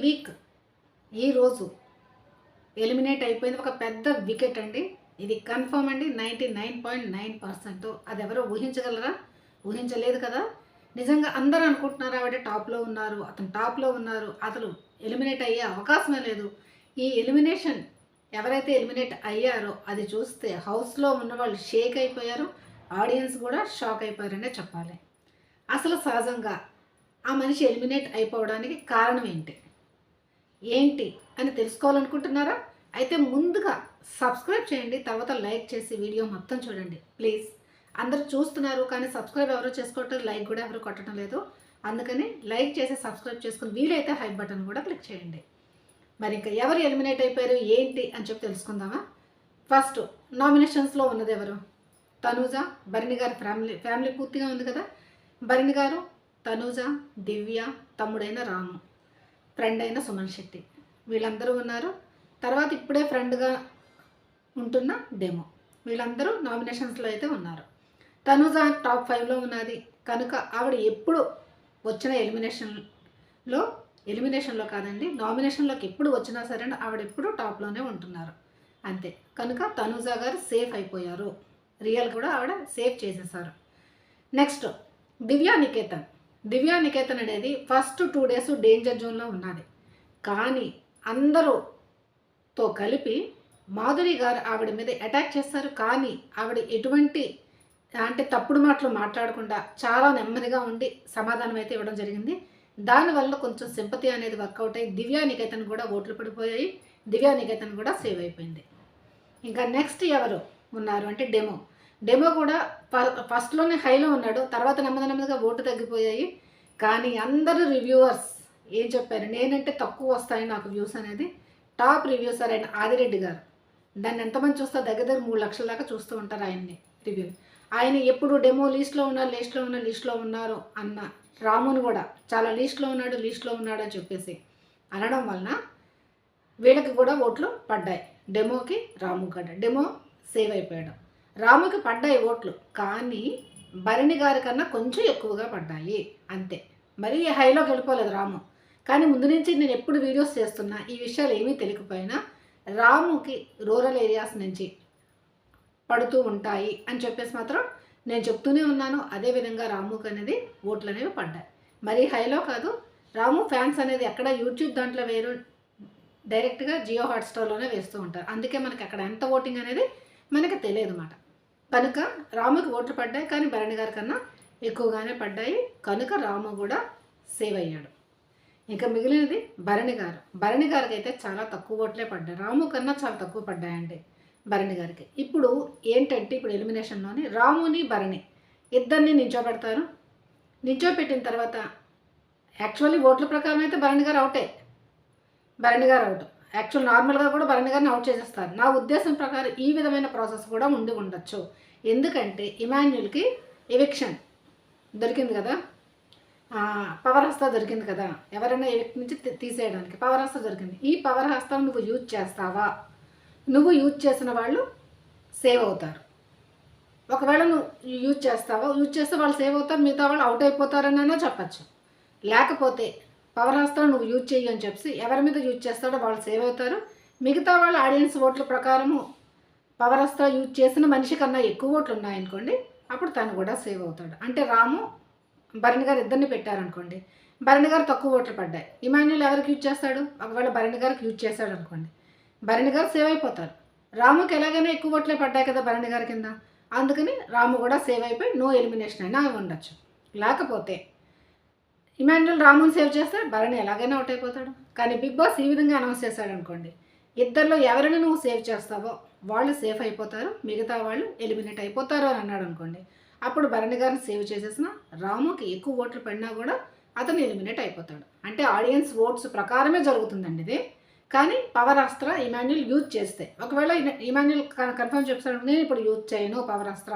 Week ఈరోజు eliminate అయిపోయింది. ఒక పెద్ద వికెట్ అండి. ఇది కన్ఫర్మ్ అండి. Ninety nine point nine percent అది ఎవరో ఊహించగలరా? ఊహించలేదు కదా? నిజంగా అందరూ అనుకుంటున్నారు ఆవిడ టాప్లో ఉన్నారు. అతను టాప్లో ఉన్నారు. అతను ఎలిమినేట్ అయ్యే అవకాశమే లేదు. ఈ ఎలిమినేషన్ ఎవరైతే ఎలిమినేట్ అయ్యారో అది చూస్తే హౌస్లో ఉన్న వాళ్ళు షేక్ అయిపోయారు. ఆడియన్స్ కూడా షాక్ అయిపోయారనే చెప్పాలి. అసలు సహజంగా ఆ మనిషి ఎలిమినేట్ అయిపోవడానికి కారణం ఏంటి? ఏంటి అని తెలుసుకోవాలనుకుంటున్నారా? అయితే ముందుగా సబ్స్క్రైబ్ చేయండి తర్వాత లైక్ చేసి వీడియో మొత్తం చూడండి ప్లీజ్. అందరు చూస్తున్నారు కానీ సబ్స్క్రైబ్ ఎవరు చేసుకోవటం లైక్ కూడా ఎవరు కొట్టడం లేదు. అందుకని లైక్ చేసి సబ్స్క్రైబ్ చేసుకుని వీలైతే హై బటన్ కూడా క్లిక్ చేయండి. మరి ఇంకా ఎవరు ఎలిమినేట్ అయిపోయారు ఏంటి అని చెప్పి తెలుసుకుందామా? ఫస్ట్ నామినేషన్స్లో ఉన్నది ఎవరు? తనూజ భరణి గారి ఫ్యామిలీ ఫ్యామిలీ పూర్తిగా ఉంది కదా? భరణి గారు తనూజ దివ్య తమ్ముడైన రాము. ఫ్రెండ్ అయిన సుమన్ శెట్టి. వీళ్ళందరూ ఉన్నారు. తర్వాత ఇప్పుడే ఫ్రెండ్గా ఉంటున్న డెమో. వీళ్ళందరూ నామినేషన్స్లో అయితే ఉన్నారు. తనుజ టాప్ ఫైవ్లో ఉన్నది. కనుక ఆవిడ ఎప్పుడు వచ్చిన ఎలిమినేషన్లో ఎలిమినేషన్లో కాదండి నామినేషన్లోకి ఎప్పుడు వచ్చినా సరే ఆవిడ ఎప్పుడు టాప్లోనే ఉంటున్నారు. అంతే. కనుక తనుజ గారు సేఫ్ అయిపోయారు. రియల్ కూడా ఆవిడ సేఫ్ చేసేసారు. నెక్స్ట్ దివ్యా నికేతన్. దివ్యా నికేతన్ అనేది ఫస్ట్ టూ డేస్ డేంజర్ జోన్లో ఉన్నది కానీ అందరూతో కలిపి మాధురి గారు ఆవిడ మీద అటాక్ చేస్తారు. కానీ ఆవిడ ఎటువంటి అంటే తప్పుడు మాటలు మాట్లాడకుండా చాలా నెమ్మదిగా ఉండి సమాధానం అయితే ఇవ్వడం జరిగింది. దానివల్ల కొంచెం సింపతి అనేది వర్కౌట్ అయ్యి దివ్యా నికేతన్ కూడా ఓట్లు పడిపోయాయి. దివ్యా నికేతన్ కూడా సేవ్ అయిపోయింది. ఇంకా నెక్స్ట్ ఎవరు ఉన్నారు అంటే డెమో. డెమో కూడా ఫస్ట్లోనే హైలో ఉన్నాడు. తర్వాత నెమ్మది నెమ్మదిగా ఓటు తగ్గిపోయాయి. కానీ అందరూ రివ్యూవర్స్ ఏం చెప్పారు? నేనంటే తక్కువ వస్తాయి నాకు వ్యూస్ అనేది. టాప్ రివ్యూసర్ అయిన ఆదిరెడ్డి గారు. దాన్ని ఎంతమంది చూస్తా దగ్గర దగ్గర మూడు లక్షల దాకా చూస్తూ ఉంటారు ఆయన్ని రివ్యూ ఆయన ఎప్పుడు డెమో లిస్ట్లో ఉన్నారు లిస్ట్లో ఉన్నారు లిస్ట్లో ఉన్నారు అన్న రామును కూడా చాలా లిస్ట్లో ఉన్నాడు లిస్ట్లో ఉన్నాడు అని చెప్పేసి అనడం వలన వీళ్ళకి కూడా ఓట్లు పడ్డాయి. డెమోకి రాము గడ్డ డెమో సేవ్ అయిపోయాడు. రాముకి పడ్డాయి ఓట్లు కానీ భరణి గారి కన్నా కొంచెం ఎక్కువగా పడ్డాయి అంతే. మరీ హైలోకి వెళ్ళిపోలేదు రాము. కానీ ముందు నుంచి నేను ఎప్పుడు వీడియోస్ చేస్తున్నా ఈ విషయాలు ఏమీ తెలియకపోయినా రాముకి రూరల్ ఏరియాస్ నుంచి పడుతూ ఉంటాయి అని చెప్పేసి మాత్రం నేను చెప్తూనే ఉన్నాను. అదేవిధంగా రాముకి అనేది ఓట్లు అనేవి పడ్డాయి. మరీ హైలో కాదు రాము ఫ్యాన్స్ అనేది ఎక్కడ యూట్యూబ్ దాంట్లో వేరు డైరెక్ట్గా జియో హాట్స్టార్లోనే వేస్తూ ఉంటారు. అందుకే మనకి అక్కడ ఎంత ఓటింగ్ అనేది మనకి తెలియదు అన్నమాట. కనుక రాముకి ఓట్లు పడ్డాయి కానీ భరణి గారి కన్నా ఎక్కువగానే పడ్డాయి. కనుక రాము కూడా సేవ్ అయ్యాడు. ఇంకా మిగిలినది భరణి గారు. భరణి గారికి అయితే చాలా తక్కువ ఓట్లే పడ్డాయి. రాము కన్నా చాలా తక్కువ పడ్డాయండి భరణి గారికి. ఇప్పుడు ఏంటంటే ఇప్పుడు ఎలిమినేషన్లోని రాముని భరణి ఇద్దరిని నించోబెడతారు. నించోబెట్టిన తర్వాత యాక్చువల్లీ ఓట్ల ప్రకారం అయితే భరణి గారు అవుటే. భరణి గారు అవుట్. యాక్చువల్ నార్మల్గా కూడా భరణి గారిని అవుట్ చేసేస్తారు నా ఉద్దేశం ప్రకారం ఈ విధమైన ప్రాసెస్ కూడా ఉండి ఉండొచ్చు. ఎందుకంటే ఇమాన్యుల్కి ఎవిక్షన్ దొరికింది కదా. పవర్ హస్తా దొరికింది కదా. ఎవరైనా ఎవిక్ట్ నుంచి తీ- తీసేయడానికి పవర్ హస్తా దొరికింది. ఈ పవర్ హస్తం నువ్వు యూజ్ చేస్తావా? నువ్వు యూజ్ చేసిన వాళ్ళు సేవ్ అవుతారు. ఒకవేళ నువ్వు యూజ్ చేస్తావా? యూజ్ చేస్తే వాళ్ళు సేవ్ అవుతారు. మిగతా వాళ్ళు అవుట్ అయిపోతారనైనా చెప్పచ్చు. లేకపోతే పవర్ హస్తం నువ్వు యూజ్ చేయి అని చెప్పి ఎవరి మీద యూజ్ చేస్తాడో వాళ్ళు సేవ్ అవుతారు. మిగతా వాళ్ళు ఆడియన్స్ ఓట్ల ప్రకారము పవర్ హస్తా యూజ్ చేసిన మనిషి కన్నా ఎక్కువ ఓట్లు ఉన్నాయనుకోండి అప్పుడు తను కూడా సేవ్ అవుతాడు. అంటే రాము భరణి గారు ఇద్దరిని పెట్టారనుకోండి భరణి గారు తక్కువ ఓట్లు పడ్డాయి. ఇమాన్యుల్ ఎవరికి యూజ్ చేస్తాడు? ఒకవేళ భరణి గారికి యూజ్ చేశాడు అనుకోండి భరణి గారు సేవ్ అయిపోతారు. రాముకి ఎలాగైనా ఎక్కువ ఓట్లే పడ్డాయి కదా భరణి గారి కింద. అందుకని రాము కూడా సేవ్ అయిపోయి నో ఎలిమినేషన్ అయినా ఉండొచ్చు. లేకపోతే ఇమాన్యుల్ రాముని సేవ్ చేస్తే భరణి ఎలాగైనా అవుట్ అయిపోతాడు. కానీ బిగ్ బాస్ ఈ విధంగా అనౌన్స్ చేశాడు అనుకోండి ఇద్దరిలో ఎవరిని నువ్వు సేవ్ చేస్తావో వాళ్ళు సేఫ్ అయిపోతారు మిగతా వాళ్ళు ఎలిమినేట్ అయిపోతారు అని అన్నాడు అనుకోండి అప్పుడు భరణి గారిని సేవ్ చేసేసిన రాముకి ఎక్కువ ఓట్లు పడినా కూడా అతను ఎలిమినేట్ అయిపోతాడు. అంటే ఆడియన్స్ ఓట్స్ ప్రకారమే జరుగుతుందండి ఇది. కానీ పవర్ అస్త్ర ఇమాన్యుల్ యూజ్ చేస్తే ఒకవేళ ఇమాన్యుల్ కన్ఫర్మ్ చెప్తాడు నేను ఇప్పుడు యూజ్ చేయను పవర్ అస్త్ర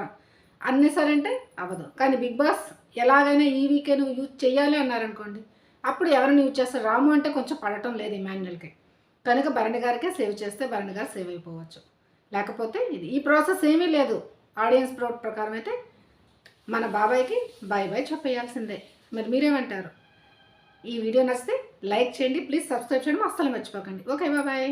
అన్ని సరే అంటే అవ్వదు కానీ బిగ్ బాస్ ఎలాగైనా ఈ వీకే నువ్వు యూజ్ చేయాలి అన్నారనుకోండి అప్పుడు ఎవరిని యూజ్ చేస్తారు? రాము అంటే కొంచెం పడటం లేదు ఇమాన్యుయల్కి. కనుక భరణి గారికే సేవ్ చేస్తే భరణి గారు సేవ్ అయిపోవచ్చు. లేకపోతే ఇది ఈ ప్రాసెస్ ఏమీ లేదు. ఆడియన్స్ ప్రోట్ ప్రకారం అయితే మన బాబాయ్కి బాయ్ బాయ్ చెప్పేయాల్సిందే. మరి మీరేమంటారు? ఈ వీడియో నచ్చితే లైక్ చేయండి ప్లీజ్ సబ్స్క్రైబ్ చేయడం అస్సలు మర్చిపోకండి. ఓకే బాబాయ్